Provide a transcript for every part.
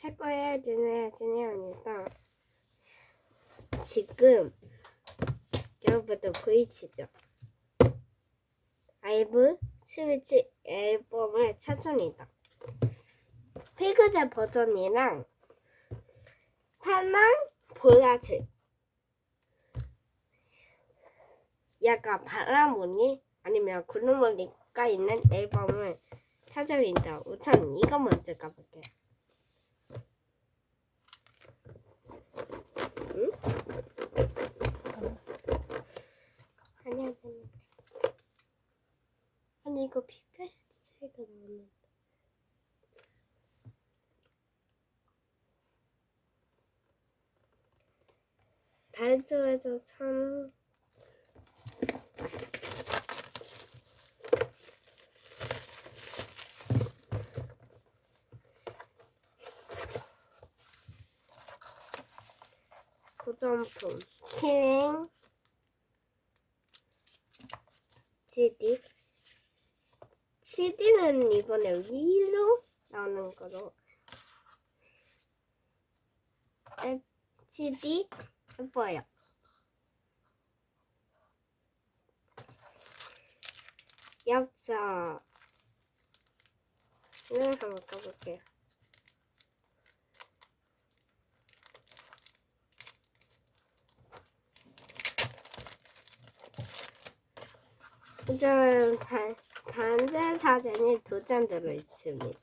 체크해야 되는 진행입니다. 지금 여러분들 보이시죠? 아이브 스위치 앨범을 찾습니다. 피그제 버전이랑 파랑 보라색 약간 바라무늬 아니면 구름무늬가 있는 앨범을 찾아봅니다. 우선 이거 먼저 가볼게요. 응? 아니야, 아니야. 아니 이거 피페 차이가 나오는데. 달조에서 참 고정품 키링 CD CD는 이번에 위로 나오는 거로. 에, CD 예뻐요. 엽서 를 한번 까볼게요. 우선 단- 단체 사진이 두 장 들어 있습니다.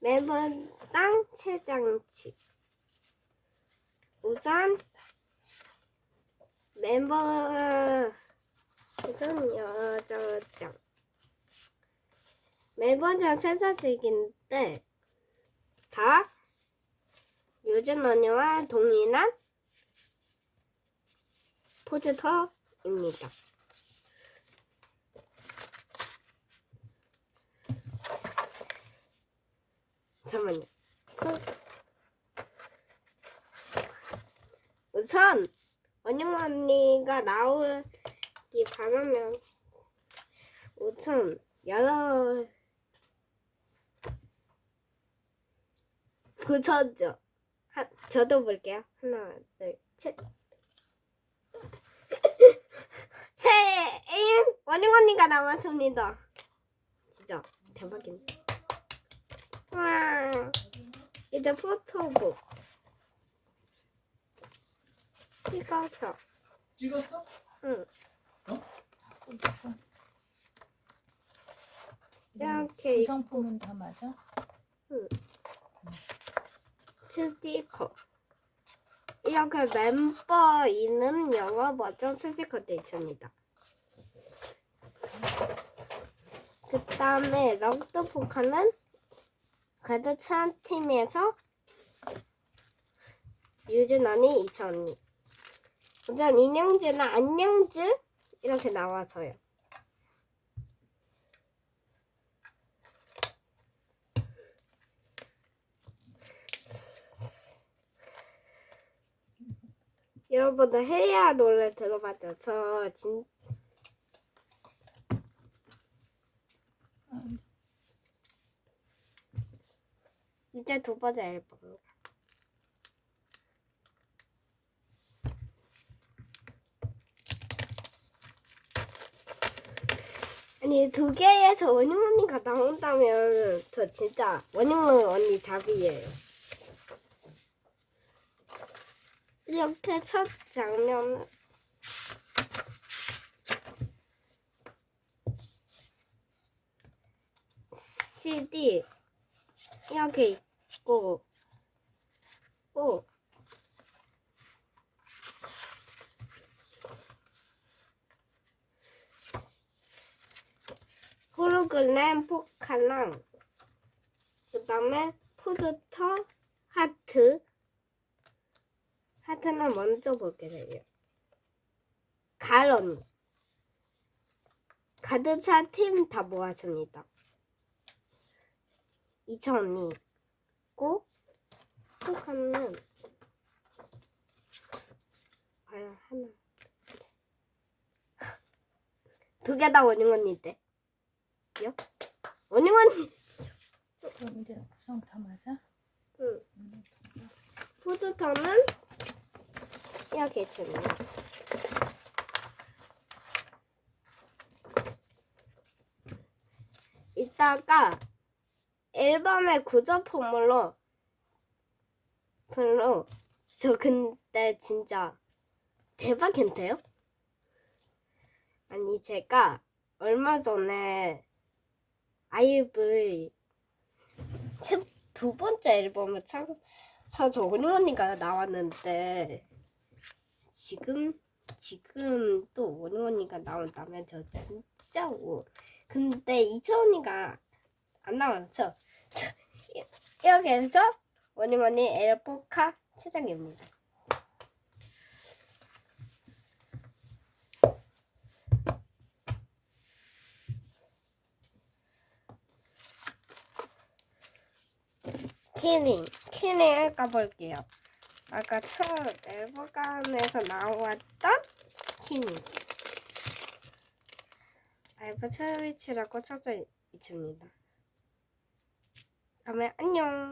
멤버당 세 장씩. 우선 멤버 우선 여덟 장. 멤버장 세 장씩인데 다 요즘 언니와 동일한 포즈터입니다. 잠깐만요. 그- 우선 원영 언니가 나오기 바라면 우선 여러 보셔죠. 하, 저도 볼게요. 하나, 둘, 셋. 새해인 원영 언니가 나왔습니다. 진짜 대박이네. 와, 이제 포토북. 찍어서, 찍었어? 응, 이렇게 구성품은 다 맞아? 스티커. 이렇게 멤버 이름 영어 버전 스티커도 있습니다. 그 다음에 럭드 포카는 가득 찬 팀에서 유진 언니, 이천 언니. 우선 인형즈는 안녕즈 이렇게 나와서요. 여러분들 해야 노래 들어봤죠? 저 진, 이제 두 번째 앨범. 아니 두 개에서 원영 언니가 나온다면 저 진짜 원영 언니 잡이에요. 이렇게 첫 장면은 CD 이렇게 있고 또 홀로그램 포카랑 그 다음에 포스터 하트 하트는 먼저 볼게 돼요. 가론 가드차 팀 다 모았습니다. 이천 언니 있고 포카는 과연 하나 두 개 다 원영 언니인데. 요? 원영 언니. 이제 구성 다 맞아? 응. 음. 포즈터는 이렇게 줍니다. 이따가 앨범의 구조 포물로 별로 저 근데 진짜 대박인데요? 아니 제가 얼마 전에 아이브 첫- 두 번째 앨범을 참 사저 원희 언니가 나왔는데 지금 지금 또 원희 언니가 나온다면 저 진짜 오 근데 이채 언니가 안 나왔죠? 이렇게 해서 원희 언니 엘포카 최장입니다. 키링 키링을 까볼게요. 아까 첫 앨범에서 나왔던 키링. 알바 트위치라고 쳐져 있습니다. 그러면 안녕.